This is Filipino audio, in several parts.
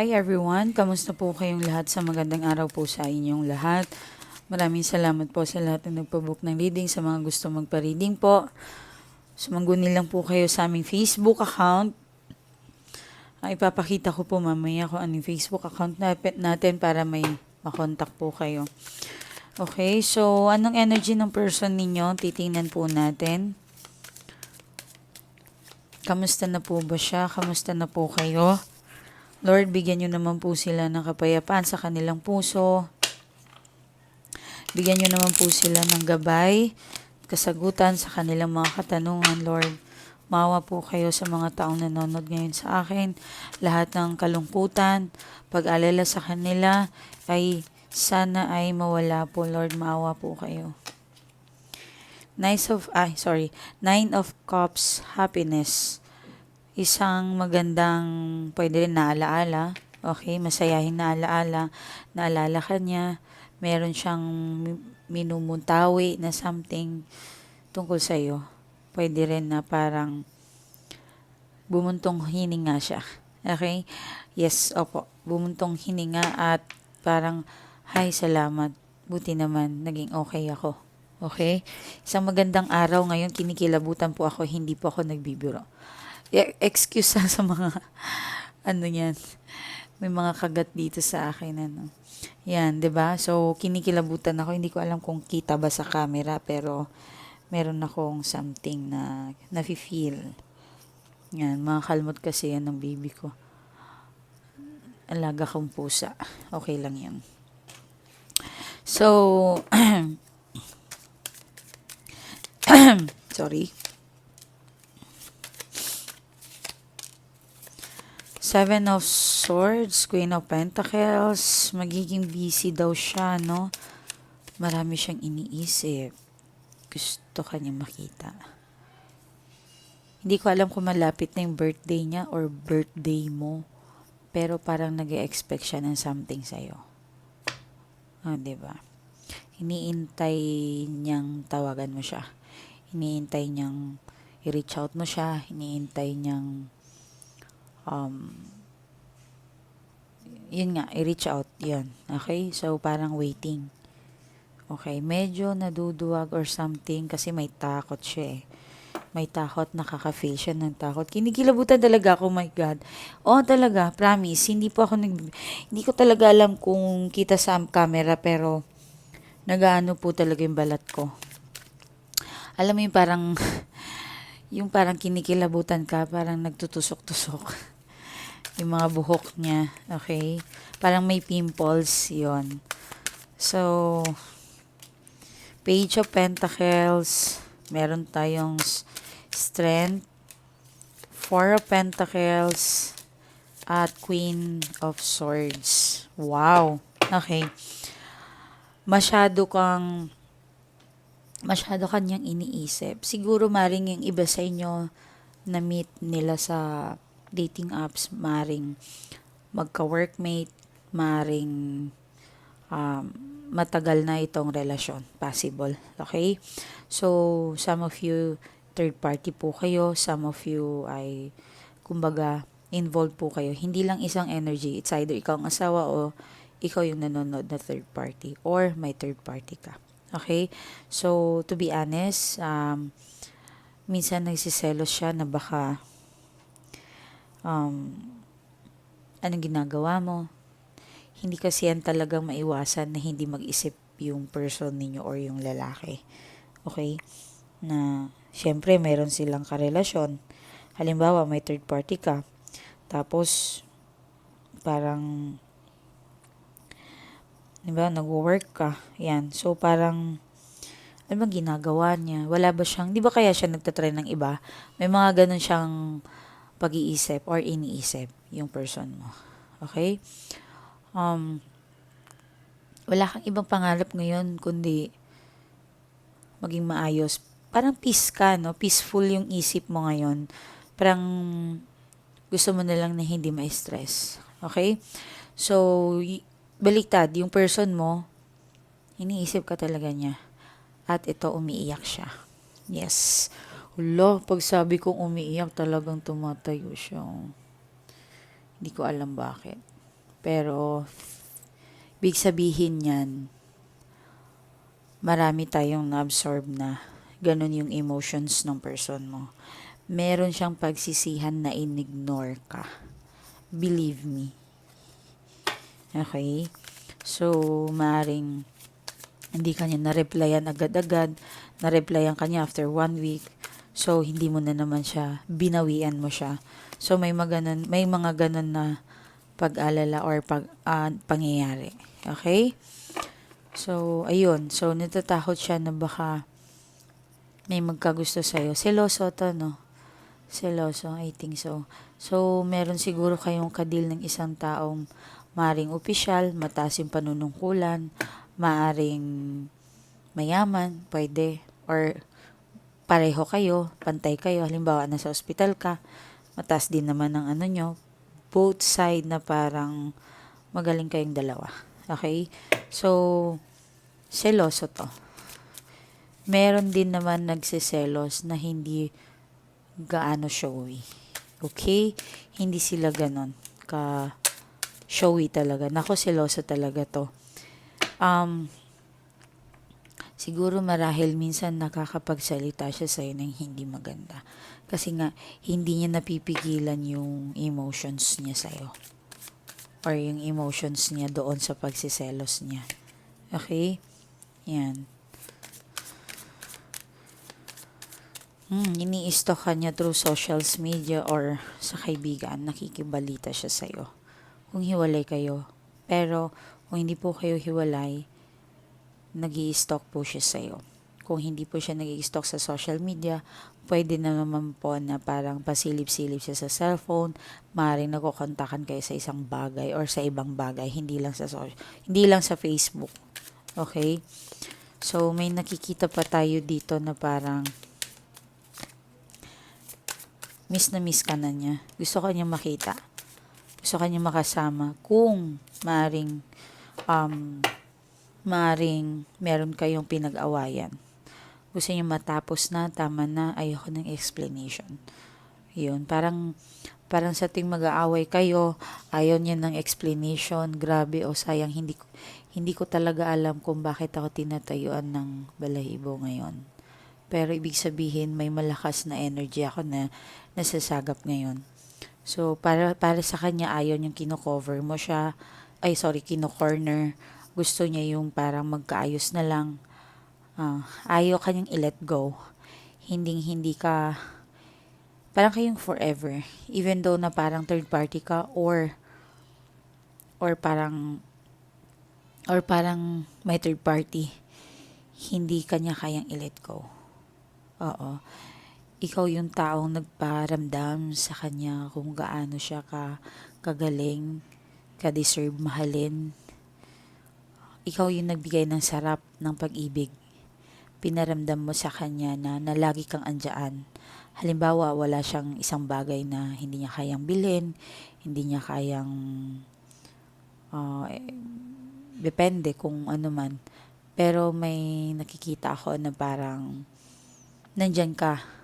Hi everyone, kamusta po kayong lahat sa magandang araw po sa inyong lahat. Maraming salamat po sa lahat ng nagpabook ng reading, sa mga gusto magpa-reading po. Sumangguni lang po kayo sa aming Facebook account. Ay, ipapakita ko po mamaya kung anong Facebook account natin para may makontak po kayo. Okay, so anong energy ng person ninyo? Titingnan po natin. Kamusta na po ba siya? Kamusta na po kayo? Lord, bigyan nyo naman po sila ng kapayapaan sa kanilang puso. Bigyan nyo naman po sila ng gabay, kasagutan sa kanilang mga katanungan, Lord. Mawa po kayo sa mga taong nanonood ngayon sa akin. Lahat ng kalungkutan, pag-alala sa kanila, ay sana ay mawala po, Lord. Mawa po kayo. Nine of, ay, sorry, Nine of Cups, happiness isang magandang, pwede rin naalaala, okay, masayahing naalaala, naalala ka niya, meron siyang minumuntawi na something tungkol sa iyo. Pwede rin na parang bumuntong hininga siya. Okay? Yes, opo. Bumuntong hininga at parang, hi, salamat. Buti naman, naging okay ako. Okay? Isang magandang araw ngayon, kinikilabutan po ako, hindi po ako nagbibiro excuse na sa mga ano yan. May mga kagat dito sa akin ano. Yan, 'di ba? So kinikilabutan ako, hindi ko alam kung kita ba sa camera pero meron akong something na nafi-feel. Yan, mga kalmot kasi yan ng baby ko. Alaga kong pusa. Okay lang yan. So, sorry. Seven of Swords, Queen of Pentacles, magiging busy daw siya, no? Marami siyang iniisip. Gusto kanya makita. Hindi ko alam kung malapit na yung birthday niya or birthday mo. Pero parang nag expect siya ng something sa'yo. Ah, ba? Iniintay niyang tawagan mo siya. Iniintay niyang i-reach out mo siya. Iniintay niyang um, yun nga, i-reach out, yun. Okay? So, parang waiting. Okay, medyo naduduwag or something kasi may takot siya eh. May takot, nakaka-feel siya ng takot. Kinikilabutan talaga ako, oh my God. Oo, talaga, promise. Hindi po ako nag... Hindi ko talaga alam kung kita sa camera, pero nagaano po talaga yung balat ko. Alam mo yung parang... yung parang kinikilabutan ka, parang nagtutusok-tusok. yung mga buhok niya, okay? Parang may pimples, yon So, Page of Pentacles, meron tayong Strength, Four of Pentacles, at Queen of Swords. Wow! Okay. Masyado kang masyado kanyang iniisip. Siguro maring yung iba sa inyo na meet nila sa dating apps, maring magka-workmate, maring um, matagal na itong relasyon. Possible. Okay? So, some of you, third party po kayo. Some of you ay, kumbaga, involved po kayo. Hindi lang isang energy. It's either ikaw ang asawa o ikaw yung nanonood na third party or may third party ka. Okay? So, to be honest, um, minsan nagsiselos siya na baka um, anong ginagawa mo. Hindi kasi yan talagang maiwasan na hindi mag-isip yung person ninyo or yung lalaki. Okay? Na, syempre, meron silang karelasyon. Halimbawa, may third party ka. Tapos, parang di ba, nag-work ka. Yan. So, parang, ano bang ginagawa niya? Wala ba siyang, di ba kaya siya nagtatry ng iba? May mga ganun siyang pag-iisip or iniisip yung person mo. Okay? Um, wala kang ibang pangarap ngayon kundi maging maayos. Parang peace ka, no? Peaceful yung isip mo ngayon. Parang gusto mo na lang na hindi ma-stress. Okay? So, baliktad, yung person mo, iniisip ka talaga niya. At ito, umiiyak siya. Yes. Hala, pag sabi kong umiiyak, talagang tumatayo siya. Hindi ko alam bakit. Pero, big sabihin yan, marami tayong na-absorb na ganun yung emotions ng person mo. Meron siyang pagsisihan na in-ignore ka. Believe me. Okay? So, maring hindi kanya na-replyan agad-agad, na-replyan kanya after one week, so hindi mo na naman siya, binawian mo siya. So, may, maganon, may mga ganon na pag-alala or pag, ah, pangyayari. Okay? So, ayun. So, natatakot siya na baka may magkagusto sa'yo. Seloso to, no? Seloso, I think so. So, meron siguro kayong kadil ng isang taong maaring opisyal, mataas yung panunungkulan, maaring mayaman, pwede, or pareho kayo, pantay kayo, halimbawa nasa ospital ka, mataas din naman ang ano nyo, both side na parang magaling kayong dalawa. Okay? So, seloso to. Meron din naman nagsiselos na hindi gaano showy. Okay? Hindi sila ganon ka showy talaga. Nako, seloso talaga to. Um, siguro marahil minsan nakakapagsalita siya sa'yo ng hindi maganda. Kasi nga, hindi niya napipigilan yung emotions niya sa'yo. Or yung emotions niya doon sa pagsiselos niya. Okay? Yan. Hmm, ini-stalk ka niya through social media or sa kaibigan, nakikibalita siya sa'yo. Kung hiwalay kayo. Pero, kung hindi po kayo hiwalay, nag stalk po siya sa'yo. Kung hindi po siya nag stalk sa social media, pwede na naman po na parang pasilip-silip siya sa cellphone, maaaring nagkokontakan kayo sa isang bagay or sa ibang bagay, hindi lang sa social, hindi lang sa Facebook. Okay? So, may nakikita pa tayo dito na parang miss na miss ka na niya. Gusto ka niya makita. Gusto ka niya makasama. Kung maring um, maring meron kayong pinag-awayan. Gusto niya matapos na, tama na, ayoko ng explanation. Yun, parang parang sa ting mag-aaway kayo, ayaw niya ng explanation, grabe o sayang, hindi hindi ko talaga alam kung bakit ako tinatayuan ng balahibo ngayon. Pero ibig sabihin, may malakas na energy ako na nasasagap ngayon. So, para, para sa kanya, ayaw niyang kino-cover mo siya. Ay, sorry, kino-corner. Gusto niya yung parang magkaayos na lang. Uh, ayaw kanyang i-let go. Hindi, hindi ka, parang kayong forever. Even though na parang third party ka or, or parang, or parang may third party, hindi kanya kayang i-let go. Oo. Ikaw yung taong nagparamdam sa kanya kung gaano siya ka kagaling, ka-deserve mahalin. Ikaw yung nagbigay ng sarap ng pag-ibig. Pinaramdam mo sa kanya na, na lagi kang andyan. Halimbawa, wala siyang isang bagay na hindi niya kayang bilhin, hindi niya kayang uh, eh, depende kung ano man. Pero may nakikita ako na parang nandyan ka.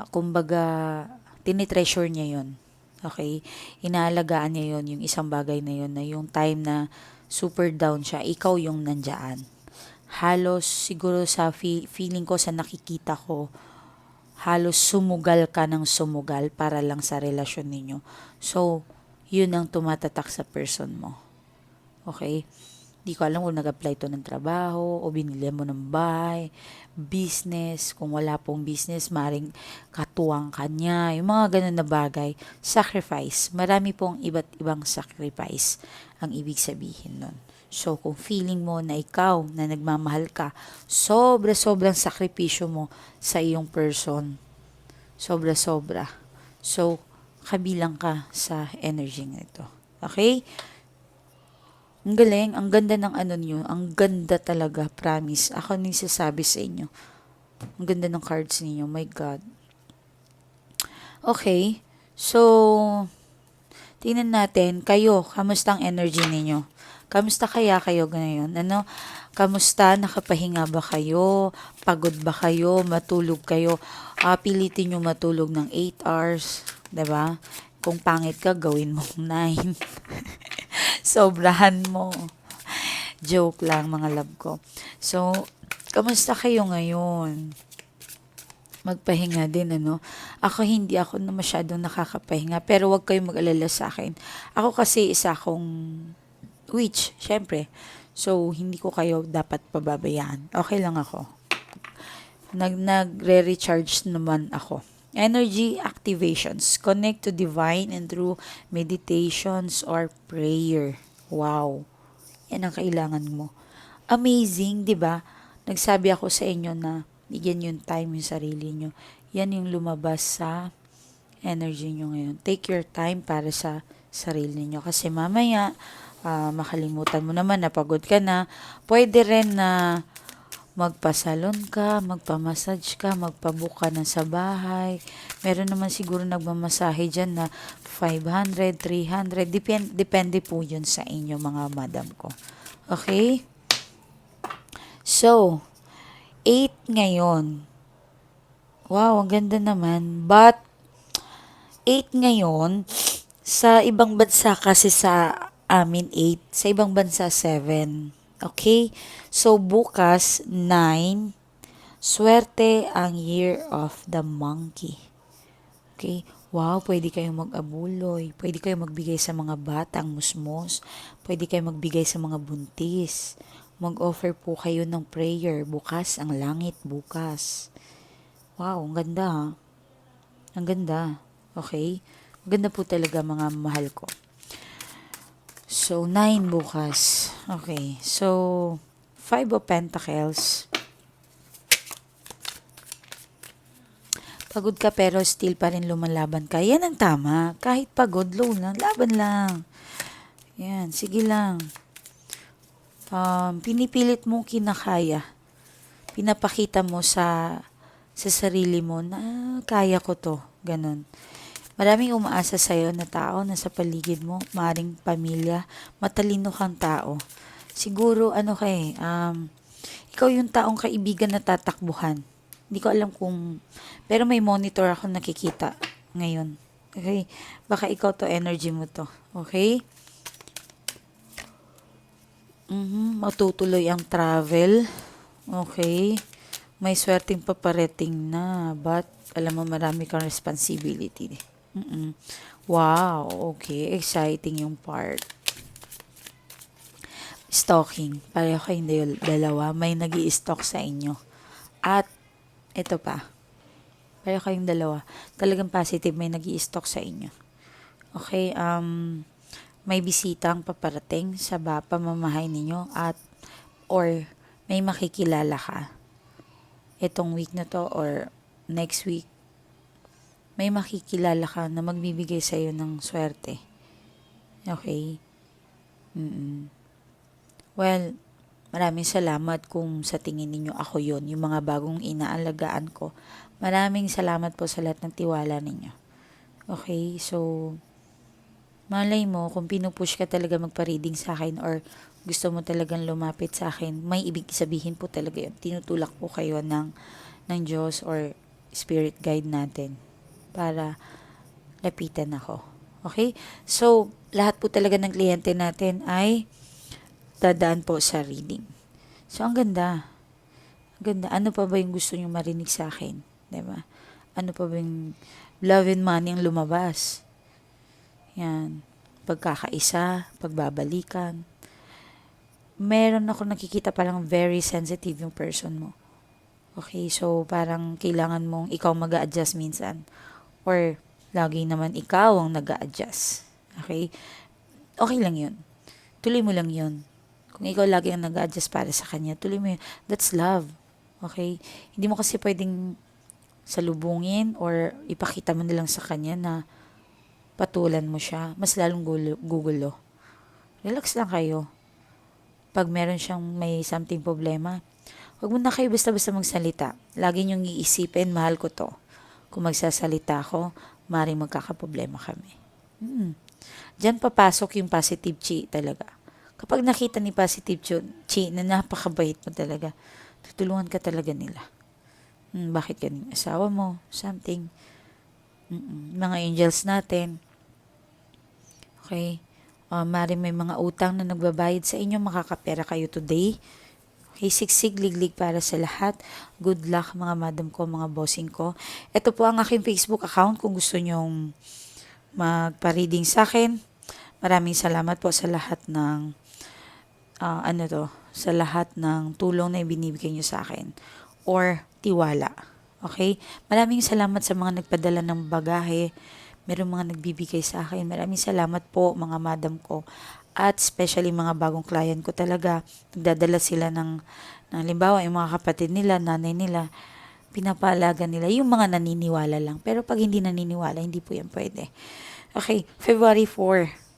Uh, kumbaga, tinitreasure niya yon Okay? Inaalagaan niya yon yung isang bagay na yon na yung time na super down siya, ikaw yung nandyan. Halos siguro sa fi- feeling ko sa nakikita ko, halos sumugal ka ng sumugal para lang sa relasyon ninyo. So, yun ang tumatatak sa person mo. Okay? Di ko alam kung nag-apply to ng trabaho o binili mo ng bahay, business, kung wala pong business, maring katuwang kanya, yung mga ganun na bagay. Sacrifice. Marami pong iba't ibang sacrifice ang ibig sabihin nun. So, kung feeling mo na ikaw na nagmamahal ka, sobra-sobrang sakripisyo mo sa iyong person. Sobra-sobra. So, kabilang ka sa energy nito. Okay? Ang galing, ang ganda ng ano niyo, ang ganda talaga, promise. Ako nang sasabi sa inyo. Ang ganda ng cards niyo, my God. Okay, so, tingnan natin, kayo, kamusta ang energy ninyo? Kamusta kaya kayo ngayon? Ano, kamusta? Nakapahinga ba kayo? Pagod ba kayo? Matulog kayo? Uh, pilitin nyo matulog ng 8 hours, ba? Kung pangit ka, gawin mo 9. Sobrahan mo. Joke lang, mga love ko. So, kamusta kayo ngayon? Magpahinga din, ano? Ako hindi ako na masyadong nakakapahinga, pero wag kayong mag-alala sa akin. Ako kasi isa akong witch, syempre. So, hindi ko kayo dapat pababayaan. Okay lang ako. Nag nagre-recharge naman ako. Energy activations. Connect to divine and through meditations or prayer. Wow. Yan ang kailangan mo. Amazing, di ba? Nagsabi ako sa inyo na bigyan yung time yung sarili nyo. Yan yung lumabas sa energy nyo ngayon. Take your time para sa sarili nyo. Kasi mamaya, ah, makalimutan mo naman, napagod ka na. Pwede rin na magpasalon ka, magpamassage ka, magpabook ka na sa bahay. Meron naman siguro nagmamasahe dyan na 500, 300. Depende, depende po yun sa inyo mga madam ko. Okay? So, 8 ngayon. Wow, ang ganda naman. But, 8 ngayon, sa ibang bansa kasi sa amin 8, sa ibang bansa 7. Okay? So, bukas 9, swerte ang year of the monkey. Okay? Wow, pwede kayong mag-abuloy. Pwede kayong magbigay sa mga batang musmos. Pwede kayong magbigay sa mga buntis. Mag-offer po kayo ng prayer. Bukas ang langit, bukas. Wow, ang ganda ha. Ang ganda. Okay? Ang ganda po talaga mga mahal ko. So, 9 bukas. Okay. So, 5 of Pentacles. Pagod ka pero still pa rin lumalaban ka. Yan ang tama. Kahit pagod, low lang. Laban lang. Yan. Sige lang. Um, pinipilit mo kinakaya. Pinapakita mo sa sa sarili mo na "Ah, kaya ko to. Ganon. Maraming umaasa sa'yo na tao na sa paligid mo, maring pamilya, matalino kang tao. Siguro, ano ka eh, um, ikaw yung taong kaibigan na tatakbuhan. Hindi ko alam kung, pero may monitor ako nakikita ngayon. Okay? Baka ikaw to, energy mo to. Okay? Mhm, matutuloy ang travel. Okay? May swerteng paparating na, but alam mo marami kang responsibility. Mm-mm. Wow, okay. Exciting yung part. Stalking. Pareho kayong dal- dalawa. May nag stalk sa inyo. At, ito pa. Pareho kayong dalawa. Talagang positive may nag stalk sa inyo. Okay, um, may bisitang paparating sa ba, pamamahay ninyo at or may makikilala ka itong week na to or next week may makikilala ka na magbibigay sa iyo ng swerte. Okay? Mm-mm. Well, maraming salamat kung sa tingin ninyo ako yon yung mga bagong inaalagaan ko. Maraming salamat po sa lahat ng tiwala ninyo. Okay? So, malay mo, kung pinupush ka talaga magpa-reading sa akin or gusto mo talagang lumapit sa akin, may ibig sabihin po talaga yun. Tinutulak po kayo ng, ng Diyos or spirit guide natin para lapitan ako. Okay? So, lahat po talaga ng kliyente natin ay dadaan po sa reading. So, ang ganda. Ang ganda. Ano pa ba yung gusto nyo marinig sa akin? Diba? Ano pa ba yung love and money ang lumabas? Yan. Pagkakaisa, pagbabalikan. Meron ako nakikita palang very sensitive yung person mo. Okay, so parang kailangan mong ikaw mag adjust minsan. Or lagi naman ikaw ang nag adjust Okay? Okay lang yun. Tuloy mo lang yun. Kung ikaw lagi ang nag adjust para sa kanya, tuloy mo yun. That's love. Okay? Hindi mo kasi pwedeng salubungin or ipakita mo na lang sa kanya na patulan mo siya. Mas lalong gulo, gugulo. Relax lang kayo. Pag meron siyang may something problema, huwag mo na kayo basta-basta magsalita. Lagi niyong iisipin, mahal ko to. Kung magsasalita ako, maring magkakaproblema kami. Hmm. Diyan papasok yung positive chi talaga. Kapag nakita ni positive chi na napakabait mo talaga, tutulungan ka talaga nila. Hmm, bakit yan yung asawa mo? Something. Mm-mm. Mga angels natin. Okay? Uh, mari may mga utang na nagbabayad sa inyo, makakapera kayo today. Okay, siksig liglig para sa lahat. Good luck mga madam ko, mga bossing ko. Ito po ang aking Facebook account kung gusto nyong magpa-reading sa akin. Maraming salamat po sa lahat ng ah, ano to, sa lahat ng tulong na ibinibigay nyo sa akin or tiwala. Okay? Maraming salamat sa mga nagpadala ng bagahe. Meron mga nagbibigay sa akin. Maraming salamat po mga madam ko. At especially mga bagong client ko talaga. Nagdadala sila ng, ng halimbawa, yung mga kapatid nila, nanay nila, pinapalaga nila. Yung mga naniniwala lang. Pero pag hindi naniniwala, hindi po yan pwede. Okay, February 4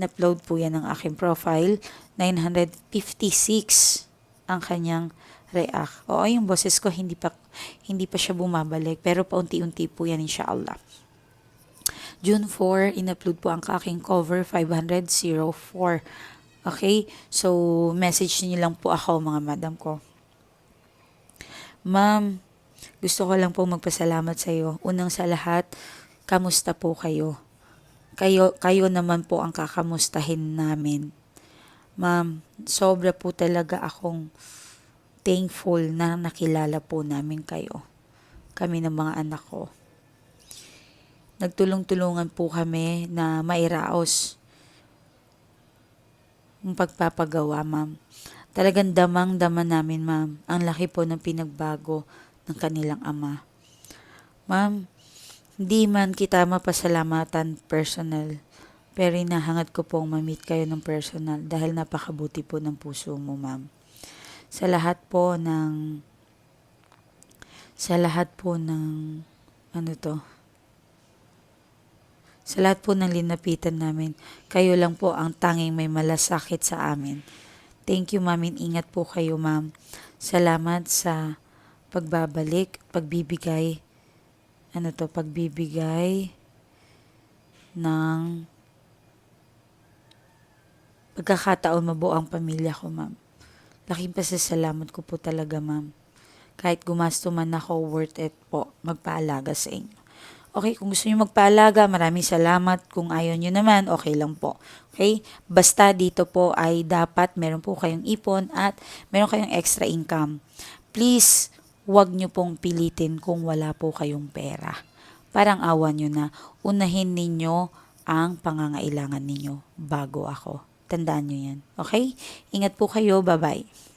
in-upload po yan ng aking profile. 956 ang kanyang react. Oo, yung boses ko hindi pa hindi pa siya bumabalik pero paunti-unti po yan inshallah. June 4, in-upload po ang aking cover 504. Okay? So, message niyo lang po ako mga madam ko. Ma'am, gusto ko lang po magpasalamat sa iyo. Unang sa lahat, kamusta po kayo? Kayo, kayo naman po ang kakamustahin namin. Ma'am, sobra po talaga akong thankful na nakilala po namin kayo. Kami ng mga anak ko. Nagtulong-tulungan po kami na mairaos ang pagpapagawa, ma'am. Talagang damang-dama namin, ma'am. Ang laki po ng pinagbago ng kanilang ama. Ma'am, hindi man kita mapasalamatan personal, pero inahangat ko pong mamit kayo ng personal dahil napakabuti po ng puso mo, ma'am. Sa lahat po ng sa lahat po ng ano to sa lahat po ng linapitan namin, kayo lang po ang tanging may malasakit sa amin. Thank you, ma'am. Ingat po kayo, ma'am. Salamat sa pagbabalik, pagbibigay, ano to, pagbibigay ng pagkakataon mabuo ang pamilya ko, ma'am. Laking pasasalamat ko po talaga, ma'am. Kahit gumasto man ako, worth it po magpaalaga sa inyo. Okay, kung gusto niyo magpaalaga, maraming salamat. Kung ayaw niyo naman, okay lang po. Okay? Basta dito po ay dapat meron po kayong ipon at meron kayong extra income. Please, huwag niyo pong pilitin kung wala po kayong pera. Parang awa niyo na. Unahin ninyo ang pangangailangan ninyo bago ako. Tandaan niyo yan. Okay? Ingat po kayo. Bye-bye.